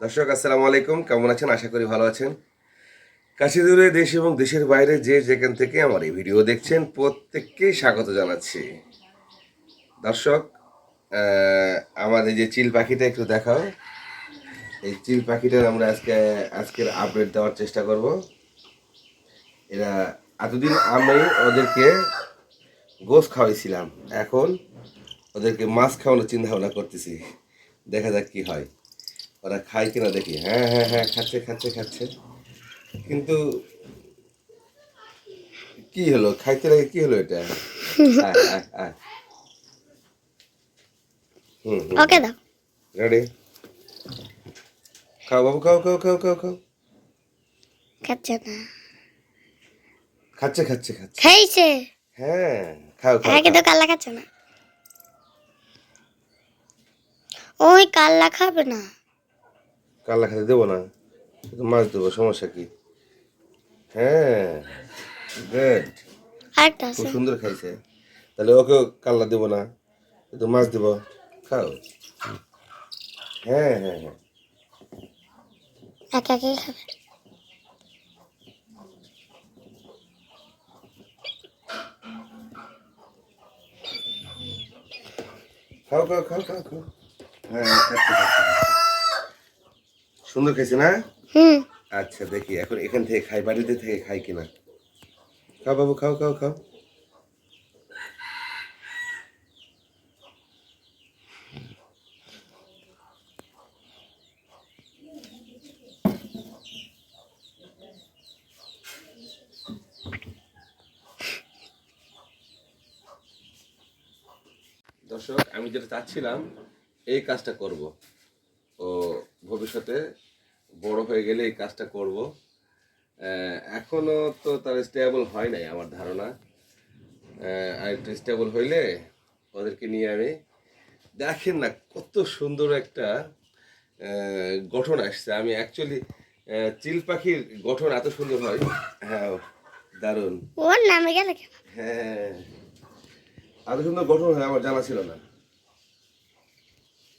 দর্শক, আসসালামু আলাইকুম। কেমন আছেন? আশা করি ভালো আছেন। কাছে দূরে দেশ এবং দেশের বাইরে যে যেখান থেকে আমার এই ভিডিও দেখছেন, প্রত্যেককেই স্বাগত জানাচ্ছি। দর্শক আমার এই যে চিল পাখিটা একটু দেখাও। এই চিল পাখিটার আমরা আজকে, আজকের আপডেট দেওয়ার চেষ্টা করব। এরা এতদিন আমি ওদেরকে গোস খাওয়াইছিলাম। এখন ওদেরকে মাছ খাওয়ানোর চিন্তা ভাবনা করতেছি। দেখা যাক কি হয়। ওরা খায় কিনা দেখি। হ্যাঁ হ্যাঁ হ্যাঁ খাচ্ছে খাচ্ছে খাচ্ছে। কিন্তু কি হলো? খাইতে লাগে কি হলো এটা? ওকে দাও। রেডি খাও বাবু খাও খাও খাও খাও খাও। খাচ্ছে না। খাচ্ছে খাচ্ছে খাচ্ছে। খাইছে হ্যাঁ খাও খাও কিন্তু কাল্লা খাচ্ছে না। ওই কাল্লা খাবে না। কাল্লা খেতে দেবো না। শুধু মাছ দেবো সমস্যা কি? হ্যাঁ গুড খুব সুন্দর খাইছে তাহলে ওকে কাল্লা দেবো না। শুধু মাছ দেবো খাও। হ্যাঁ হ্যাঁ হ্যাঁ। একা একাই খাবে? খাও খাও খাও খাও খাও। হ্যাঁ। সুন্দর খাইছে না? হুম। আচ্ছা দেখি এখন এখান থেকে খাই বাড়িতে থেকে খাই কিনা? খাও বাবু খাও খাও খাও। দর্শক আমি যেটা চাচ্ছিলাম এই কাজটা করব। ও ভবিষ্যতে বড় হয়ে গেলে এই কাজটা করব। আহ, এখনও তো তার স্টেবল হয় নাই আমার ধারণা। আর একটু স্টেবল হইলে ওদেরকে নিয়ে আমি দেখেন না কত সুন্দর একটা গঠন আসছে। আমি অ্যাকচুয়ালি চিল পাখির গঠন এত সুন্দর হয়। হ্যাঁ দারুণ। ওর নামে গেলে হ্যাঁ এত সুন্দর গঠন হয় আমার জানা ছিল না।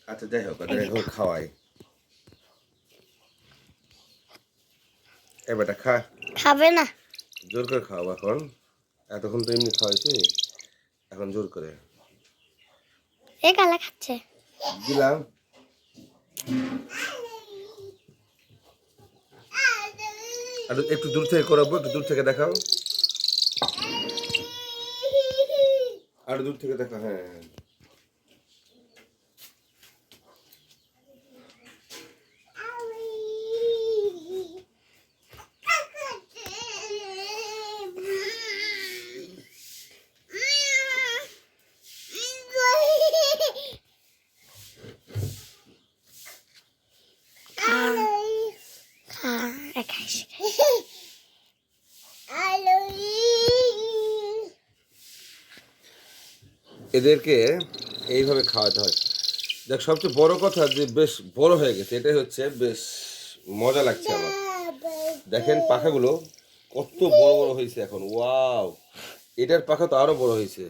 আচ্ছা যাই হোক ওদের এখন খাওয়াই। এবারটা খা। খাবে না। জোর করে খাও এখন। এতক্ষণ তো এমনি খাওয়াইছি এখন জোর করে। এ কাল্লা খাচ্ছে। দিলাম। আর একটু দূর থেকে করাবো একটু দূর থেকে দেখাও। আর দূর থেকে দেখা হ্যাঁ হ্যাঁ। খা খা খাইস এদেরকে এইভাবে খাওয়াতে হয়। দেখ, সবচেয়ে বড় কথা যে বেশ বড় হয়ে গেছে, এটাই হচ্ছে বেশ মজা লাগছে আমার। দেখেন পাখাগুলো কত বড় বড় হয়েছে এখন, ওয়াও! এটার পাখা তো আরও বড় হয়েছে।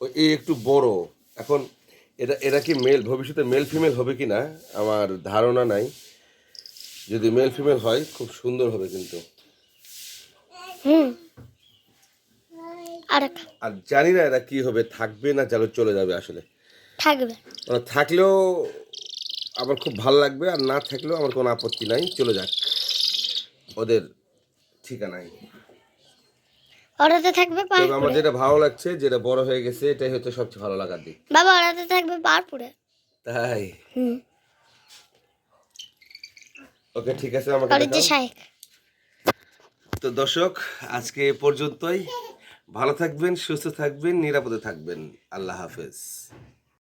ওই, এই একটু বড়। এখন এটা এটা কি মেল ভবিষ্যতে মেল ফিমেল হবে কি না আমার ধারণা নাই। যদি মেল ফিমেল হয় খুব সুন্দর হবে কিন্তু। হুম। আর আর জানি না এরা কি হবে থাকবে না চালু চলে যাবে আসলে। থাকবে। মানে থাকলেও আমার খুব ভালো লাগবে আর না থাকলেও আমার কোনো আপত্তি নাই চলে যাক। ওদের ঠিকানায়। ওরাতে থাকবে তবে আমার যেটা ভালো লাগছে যেটা বড় হয়ে গেছে এটাই হচ্ছে সবচেয়ে ভালো লাগার দিক। বাবা ওরাতে থাকবে পারপুরে তাই। হুম। ওকে ঠিক আছে আমাকে। তো দর্শক আজকে এ পর্যন্তই। ভালো থাকবেন সুস্থ থাকবেন নিরাপদে থাকবেন। আল্লাহ হাফেজ।